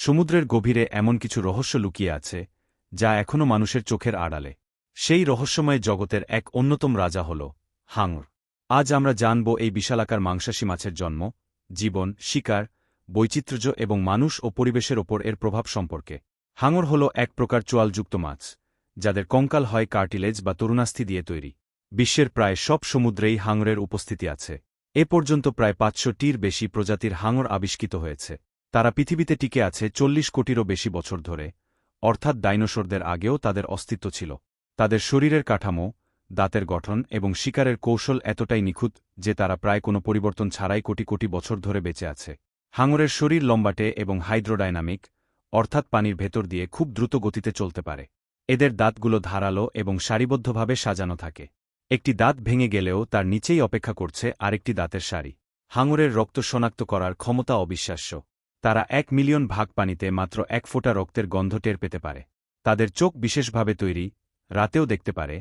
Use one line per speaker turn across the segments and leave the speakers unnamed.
সমুদ্রের গভীরে এমন কিছু রহস্য লুকিয়ে আছে, যা এখনও মানুষের চোখের আড়ালে। সেই রহস্যময় জগতের এক অন্যতম রাজা হল হাঙর। আজ আমরা জানব এই বিশালাকার মাংসাশী মাছের জন্ম, জীবন, শিকার, বৈচিত্র্য এবং মানুষ ও পরিবেশের ওপর এর প্রভাব সম্পর্কে। হাঙর হল এক প্রকার চোয়ালযুক্ত মাছ, যাদের কঙ্কাল হয় কার্টিলেজ বা তরুণাস্থি দিয়ে তৈরি। বিশ্বের প্রায় সব সমুদ্রেই হাঙরের উপস্থিতি আছে। এ পর্যন্ত প্রায় পাঁচশোটির বেশি প্রজাতির হাঙর আবিষ্কৃত হয়েছে। তারা পৃথিবীতে টিকে আছে চল্লিশ কোটিরও বেশি বছর ধরে, অর্থাৎ ডাইনোসরদের আগেও তাদের অস্তিত্ব ছিল। তাদের শরীরের কাঠামো, দাঁতের গঠন এবং শিকারের কৌশল এতটাই নিখুঁত যে তারা প্রায় কোনো পরিবর্তন ছাড়াই কোটি কোটি বছর ধরে বেঁচে আছে। হাঙরের শরীর লম্বাটে এবং হাইড্রোডাইনামিক, অর্থাৎ পানির ভেতর দিয়ে খুব দ্রুত গতিতে চলতে পারে। এদের দাঁতগুলো ধারালো এবং সারিবদ্ধভাবে সাজানো থাকে। একটি দাঁত ভেঙে গেলেও তার নিচেই অপেক্ষা করছে আরেকটি দাঁতের সারি। হাঙরের রক্ত শনাক্ত করার ক্ষমতা অবিশ্বাস্য। তারা এক মিলিয়ন ভাগ পানিতে মাত্র এক ফোঁটা রক্তের গন্ধ টের পেতে পারে। তাদের চোখ বিশেষভাবে তৈরি, রাতেও দেখতে পারে,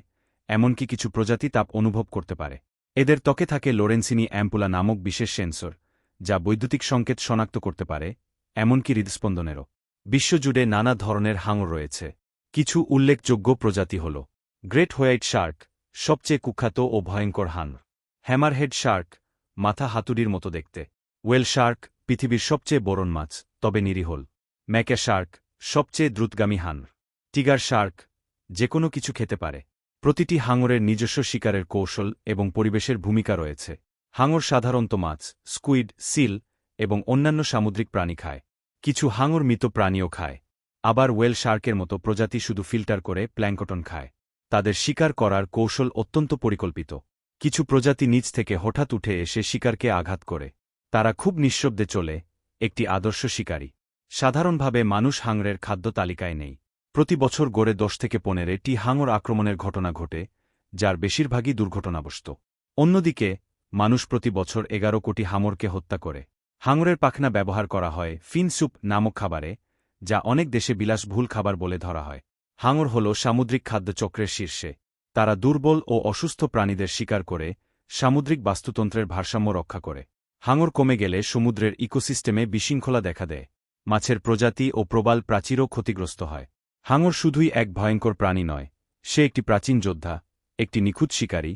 এমনকি কিছু প্রজাতি তাপ অনুভব করতে পারে। এদের ত্বকে থাকে লোরেন্সিনি অ্যাম্পুলা নামক বিশেষ সেন্সর, যা বৈদ্যুতিক সংকেত শনাক্ত করতে পারে, এমনকি হৃদস্পন্দনেরও। বিশ্বজুড়ে নানা ধরনের হাঙর রয়েছে। কিছু উল্লেখযোগ্য প্রজাতি হল গ্রেট হোয়াইট শার্ক, সবচেয়ে কুখ্যাত ও ভয়ঙ্কর হান হ্যামারহেড শার্ক, মাথা হাতুড়ির মতো দেখতে। ওয়েল শার্ক পৃথিবীর সবচেয়ে বরণ মাছ, তবে নিরিহল। ম্যাকে শার্ক, সবচেয়ে দ্রুতগামী হান। টিগার শার্ক যে কোনো কিছু খেতে পারে। প্রতিটি হাঙরের নিজস্ব শিকারের কৌশল এবং পরিবেশের ভূমিকা রয়েছে। হাঙর সাধারণত মাছ, স্কুইড, সিল এবং অন্যান্য সামুদ্রিক প্রাণী খায়। কিছু হাঙর মৃত প্রাণীও খায়। আবার ওয়েল শার্কের মতো প্রজাতি শুধু ফিল্টার করে প্ল্যাঙ্কটন খায়। তাদের শিকার করার কৌশল অত্যন্ত পরিকল্পিত। কিছু প্রজাতি নিচ থেকে হঠাৎ উঠে এসে শিকারকে আঘাত করে। তারা খুব নিঃশব্দে চলে, একটি আদর্শ শিকারী। সাধারণভাবে মানুষ হাঙরের খাদ্য তালিকায় নেই। প্রতি বছর গড়ে দশ থেকে পনেরোটি হাঙর আক্রমণের ঘটনা ঘটে, যার বেশিরভাগই দুর্ঘটনাবশত। অন্যদিকে, মানুষ প্রতি বছর এগারো কোটি হাঙরকে হত্যা করে। হাঙরের পাখনা ব্যবহার করা হয় ফিন স্যুপ নামক খাবারে, যা অনেক দেশে বিলাসভুল খাবার বলে ধরা হয়। হাঙর হল সামুদ্রিক খাদ্যচক্রের শীর্ষে। তারা দুর্বল ও অসুস্থ প্রাণীদের শিকার করে, সামুদ্রিক বাস্তুতন্ত্রের ভারসাম্য রক্ষা করে। হাঙর কমে গেলে সমুদ্রের ইকোসিস্টেমে বিশৃঙ্খলা দেখা দেয়। মাছের প্রজাতি ও প্রবাল প্রাচীরও ক্ষতিগ্রস্ত হয়। হাঙর শুধুই এক ভয়ঙ্কর প্রাণী নয়, সে একটি প্রাচীন যোদ্ধা, একটি নিখুঁত শিকারী,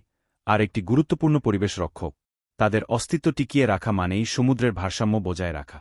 আর একটি গুরুত্বপূর্ণ পরিবেশ রক্ষক তাদের অস্তিত্ব টিকিয়ে রাখা মানেই সমুদ্রের ভারসাম্য বজায় রাখা।